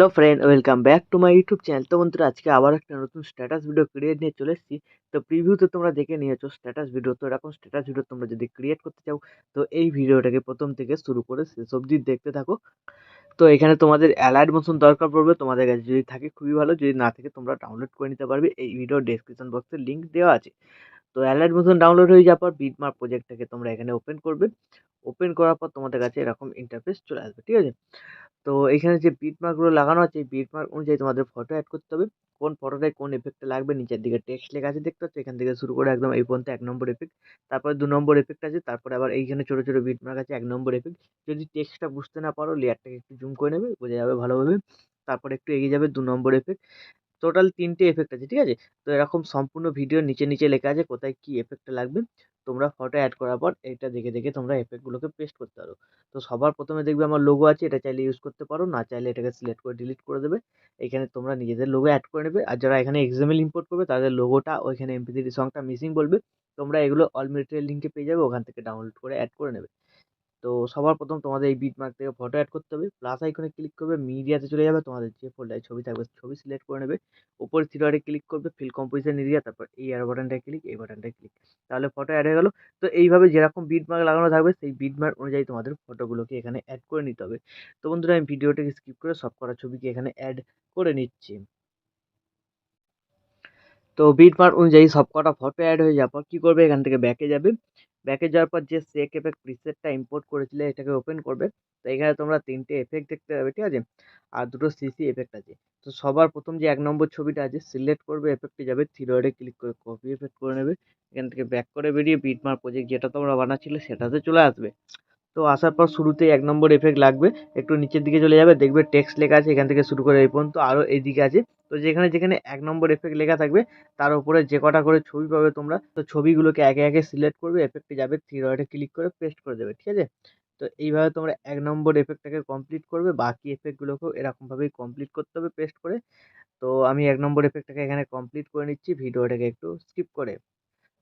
hello friend welcome back to my YouTube channel তো বন্ধুরা, আজকে আবার একটা নতুন স্ট্যাটাস ভিডিও ক্রিয়েট নিয়ে চলে এসেছি। তো প্রিভিউতে তোমরা দেখে নিয়েছো স্ট্যাটাস ভিডিও তো এরকম স্ট্যাটাস ভিডিও তোমরা যদি ক্রিয়েট করতে চাও, তো এই ভিডিওটাকে প্রথম থেকে শুরু করে শেষ অবধি দেখতে থাকো। তো এখানে তোমাদের অ্যালার্ট মোশন দরকার পড়বে। তোমাদের কাছে যদি থাকে, খুবই ভালো। যদি না থাকে, তোমরা ডাউনলোড করে নিতে পারবে। এই ভিডিও ডেসক্রিপশন বক্সে লিঙ্ক দেওয়া আছে। তো অ্যালার্ট মোশন ডাউনলোড হয়ে যাওয়ার পর বিটমার্ক প্রজেক্টটাকে তোমরা এখানে ওপেন করবে। ওপেন করার পর তোমাদের কাছে এরকম ইন্টারফেস চলে আসবে, ঠিক আছে? তো এখানে যে বিট মার্কগুলো লাগানো আছে, এই বিট মার্ক অনুযায়ী তোমাদের ফটো অ্যাড করতে হবে। কোন ফটোটায় কোন এফেক্টটা লাগবে? নিচের দিকে টেক্সট লেখা আছে দেখতে পাচ্ছ? এখান থেকে শুরু করে একদম এই পর্যন্ত এক নম্বর এফেক্ট তারপরে দু নম্বর এফেক্ট আছে, তারপরে আবার এইখানে ছোটো ছোটো বিট মার্ক আছে, এক নম্বর এফেক্ট যদি টেক্সটটা বুঝতে না পারো লেয়ারটাকে একটু জুম করে নেবে, বোঝা যাবে ভালোভাবে। তারপরে একটু এগিয়ে যাবে দু নম্বর এফেক্ট টোটাল তিনটে এফেক্ট আছে, ঠিক আছে? তো এরকম সম্পূর্ণ ভিডিও নিচে নিচে লেখা আছে কোথায় কী এফেক্টটা লাগবে। তোমরা ফটো অ্যাড করার পর এটা দেখে দেখে তোমরা এফেক্টগুলোকে পেস্ট করতে পারো। তো সবার প্রথমে দেখবে আমার লোগো আছে, এটা চাইলে ইউজ করতে পারো, না চাইলে এটাকে সিলেক্ট করে ডিলিট করে দেবে। এখানে তোমরা নিজেদের লোগো অ্যাড করে নেবে। আর যারা এখানে এক্সামেল ইম্পোর্ট করবে, তাদের লোগোটা ওইখানে এমপি থ্রি সংটা মিসিং বলবে। তোমরা এগুলো অল মেটেরিয়াল লিঙ্কে পেয়ে যাবে, ওখান থেকে ডাউনলোড করে অ্যাড করে নেবে। তো সবার প্রথম তোমাদের এই বিট মার্ক থেকে ফটো অ্যাড করতে হবে। প্লাস আইকনে ক্লিক করবে মিডিয়াতে চলে যাবে, তোমাদের যে ফোল্ডারে ছবি থাকবে, ছবি সিলেক্ট করে নেবে। উপরে থ্রি ক্লিক করবে ফিল কম্পোজিশন এরিয়া তারপর এই এয়ার বাটনটায় ক্লিক এই বাটনটায় ক্লিক তাহলে ফটো অ্যাড হয়ে গেল। তো এইভাবে যেরকম বিট মার্ক লাগানো থাকবে, সেই বিট মার্ক অনুযায়ী তোমাদের ফটোগুলোকে এখানে অ্যাড করে নিতে হবে। তো বন্ধুরা, আমি ভিডিওটাকে স্কিপ করে সব করা ছবিকে এখানে অ্যাড করে নিচ্ছি। তো বিট মার্ক অনুযায়ী সব কটা ফটো অ্যাড হয়ে যাওয়ার পর কী করবে? এখান থেকে ব্যাকে যাবে। ব্যাকে যাওয়ার পর যে সেক এফেক্ট প্রিসেটটা ইম্পোর্ট করেছিলে, এটাকে ওপেন করবে। তো এখানে তোমরা তিনটে এফেক্ট দেখতে পাবে, ঠিক আছে? আর দুটো সিসি এফেক্ট আছে। তো সবার প্রথম যে এক নম্বর ছবিটা আছে সিলেক্ট করবে এফেক্টে যাবে থিরয়েডে ক্লিক করে কপি এফেক্ট করে নেবে। এখান থেকে ব্যাক করে বেরিয়ে বিটমার প্রজেক্ট যেটা তোমরা বানাচ্ছিলে, সেটাতে চলে আসবে। তো আসার পর শুরুতেই এক নম্বর এফেক্ট লাগবে। একটু নিচের দিকে চলে যাবে, দেখবে টেক্সট লেখা আছে, এখান থেকে শুরু করে এই পর্যন্ত আরও এইদিকে আছে। তো যেখানে যেখানে এক নম্বর এফেক্ট লেখা থাকবে, তার উপরে যে কটা করে ছবি পাবে তোমরা, তো ছবিগুলোকে একে একে সিলেক্ট করবে এফেক্টে যাবে থ্রি থ্রিডে ক্লিক করে পেস্ট করে দেবে, ঠিক আছে? তো এইভাবে তোমরা এক নম্বর এফেক্টটাকে কমপ্লিট করবে, বাকি এফেক্টগুলোকেও এরকমভাবেই কমপ্লিট করতে হবে পেস্ট করে। তো আমি এক নম্বর এফেক্টটাকে এখানে কমপ্লিট করে নিচ্ছি ভিডিওটাকে একটু স্কিপ করে।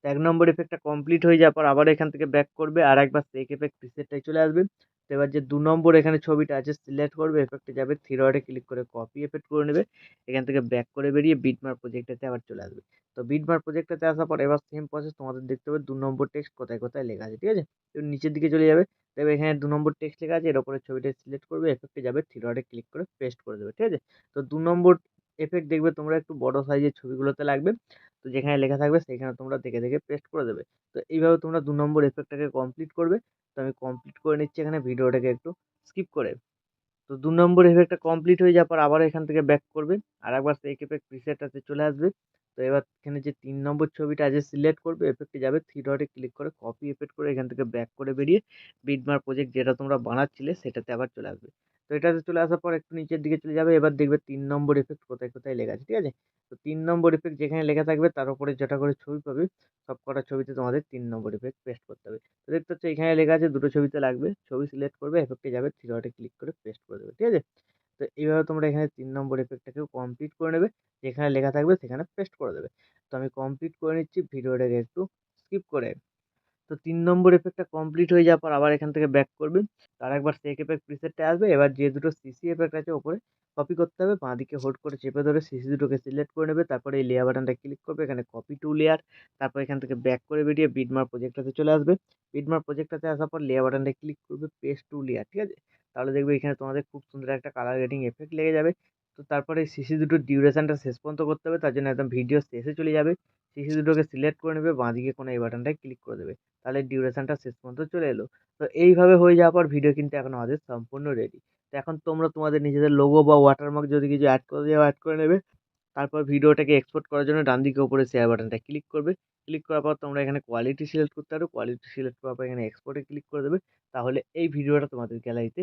এক নম্বর এফেক্টটা কমপ্লিট হয়ে যাওয়ার পর আবার এখান থেকে ব্যাক করবে আর একবার সেক এফেক্ট প্রিসেটটাই চলে আসবে। তো এবার যে দু নম্বর এখানে ছবিটা আছে সিলেক্ট করবে এফেক্টে যাবে থ্রিডে ক্লিক করে কপি এফেক্ট করে নেবে। এখান থেকে ব্যাক করে বেরিয়ে বিটমার প্রজেক্টটাতে আবার চলে আসবে। তো বিটমার প্রজেক্টটাতে আসার পর এবার সেম প্রসেস তোমাদের দেখতে হবে, দু নম্বর টেক্সট কোথায় কোথায় লেখা আছে, ঠিক আছে? তো নিচের দিকে চলে যাবে। তবে এখানে দু নম্বর টেক্সট লেখা আছে, এর উপরে ছবিটা সিলেক্ট করবে এফেক্টে যাবে থ্রিডে ক্লিক করে পেস্ট করে দেবে, ঠিক আছে? তো দু নম্বর এফেক্ট দেখবে তোমরা একটু বড় সাইজের ছবিগুলোতে লাগবে। তো যেখানে লেখা থাকবে সেখানে তোমরা দেখে দেখে পেস্ট করে দেবে। তো এইভাবে তোমরা দু নম্বর এফেক্টটাকে কমপ্লিট করবে। তো আমি কমপ্লিট করে নিচ্ছি এখানে ভিডিওটাকে একটু স্কিপ করে। তো দু নম্বর এফেক্টটা কমপ্লিট হয়ে যাওয়ার পর আবার এখান থেকে ব্যাক করবে। আর একবার সেই এফেক্ট প্রিসেটটাতে চলে আসবে। তো এবার এখানে যে তিন নম্বর ছবিটা আছে সিলেক্ট করবে এফেক্টে যাবে থ্রি ডটে ক্লিক করে কপি এফেক্ট করে এখান থেকে ব্যাক করে বেরিয়ে বিটমার প্রজেক্ট যেটা তোমরা বানাচ্ছিলে সেটাতে আবার চলে আসবে। তো এটাতে চলে আসার পর একটু নিচের দিকে চলে যাবে, এবার দেখবে তিন নম্বর এফেক্ট কোথায় কোথায় লেখা আছে, ঠিক আছে? তো তিন নম্বর এফেক্ট যেখানে লেখা থাকবে, তার উপরে যেটা করে ছবি পাবে, সব কটা ছবিতে তোমাদের তিন নম্বর এফেক্ট পেস্ট করতে হবে। তো দেখতে হচ্ছে এখানে লেখা আছে দুটো ছবিতে লাগবে, ছবি সিলেক্ট করবে এফেক্টে যাবে থ্রি ডটে ক্লিক করে পেস্ট করে দেবে, ঠিক আছে? তো এইভাবে তোমরা এখানে তিন নম্বর এফেক্টটাকেও কমপ্লিট করে নেবে, যেখানে লেখা থাকবে সেখানে পেস্ট করে দেবে। তো আমি কমপ্লিট করে নিচ্ছি, ভিডিওটাকে একটু স্কিপ করে তো তিন নম্বর এফেক্টটা কমপ্লিট হয়ে যাওয়ার পর আবার এখান থেকে ব্যাক করবে। তার একবার সেক এফেক্ট প্রিসেটটা আসবে, এবার যে দুটো সিসি এফেক্ট আছে ওপরে কপি করতে হবে বাঁ দিকে হোল্ড করে চেপে ধরে সিসি দুটোকে সিলেক্ট করে নেবে, তারপরে এই লেয়ার বাটনটা ক্লিক করবে, এখানে কপি টু লেয়ার তারপর এখান থেকে ব্যাক করে বেরিয়ে বিটমার প্রজেক্টটাতে চলে আসবে। বিটমার প্রজেক্টটাতে আসার পর লেয়ার বাটনটা ক্লিক করবে পেস্ট টু লেয়ার ঠিক আছে? তাহলে দেখবে এখানে তোমাদের খুব সুন্দর একটা কালার গ্রেডিং এফেক্ট লেগে যাবে। তো তারপরে সিসি দুটোর ডিউরেশনটা শেষ পর্যন্ত করতে হবে, তার জন্য একদম ভিডিও শেষে চলে যাবে। সিসি দুটোকে সিলেক্ট করে নেবে, বাঁ দিকে কোনো এই বাটনটায় ক্লিক করে দেবে। তাহলে ডিউরেশনটা শেষ পর্যন্ত চলে এলো। তো এইভাবে হয়ে যাওয়ার পর ভিডিও কিন্তু এখন আমাদের সম্পূর্ণ রেডি তো এখন তোমরা তোমাদের নিজেদের লোগো বা ওয়াটারমার্ক যদি কিছু অ্যাড করে দেওয়া অ্যাড করে নেবে। তারপর ভিডিওটাকে এক্সপোর্ট করার জন্য ডান দিকে উপরে শেয়ার বাটনটা ক্লিক করবে। ক্লিক করার পর তোমরা এখানে কোয়ালিটি সিলেক্ট করতে পারো। কোয়ালিটি সিলেক্ট করার পর এখানে এক্সপোর্টে ক্লিক করে দেবে। তাহলে এই ভিডিওটা তোমাদের গ্যালারিতে